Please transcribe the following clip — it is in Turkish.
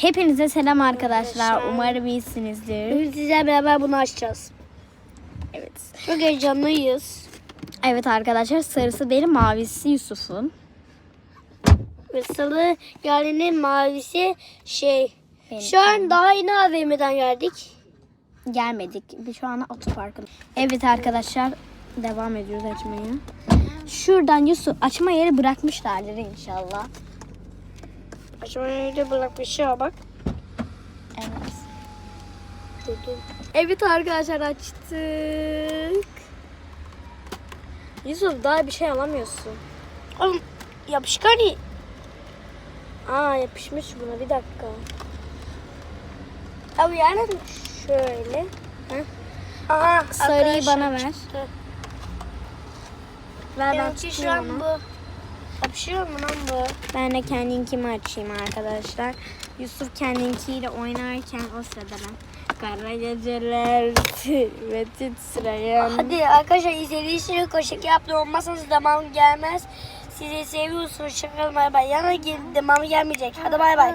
Hepinize selam arkadaşlar. Arkadaşlar. Umarım iyisinizdir. Bugün sizlerle beraber bunu açacağız. Evet. Çok heyecanlıyız. Evet arkadaşlar sarısı benim mavisi Yusuf'un. Ve salı yerlinin mavisi şey. Benim. Şu an daha yeni AVM'den geldik. Gelmedik. Biz şu an otoparkın. Evet arkadaşlar devam ediyoruz açmaya. Şuradan Yusuf açma yeri bırakmışlardır inşallah. Açmayı da bırakmış ya bak. Evet. Evet arkadaşlar açtık. Yusuf daha bir şey alamıyorsun. Oğlum yapışkan. Aa yapışmış buna bir dakika. Abi yani şöyle. Aha, Sarıyı arkadaşlar bana ver. çıktı. Ver ben Benimki şu an bu. Onu. Yapışıyor mu lan bu? Ben de kendinkimi açayım arkadaşlar. Yusuf kendinkiyle oynarken o sırada ben kara geceler ve titreyen. Hadi arkadaşlar izlediğiniz için çok teşekkür yaptım. Olmazsanız devamı gelmez. Sizi seviyorsunuz. Şakalı bay bay. Yana gel- devamı gelmeyecek. Hadi bay bay.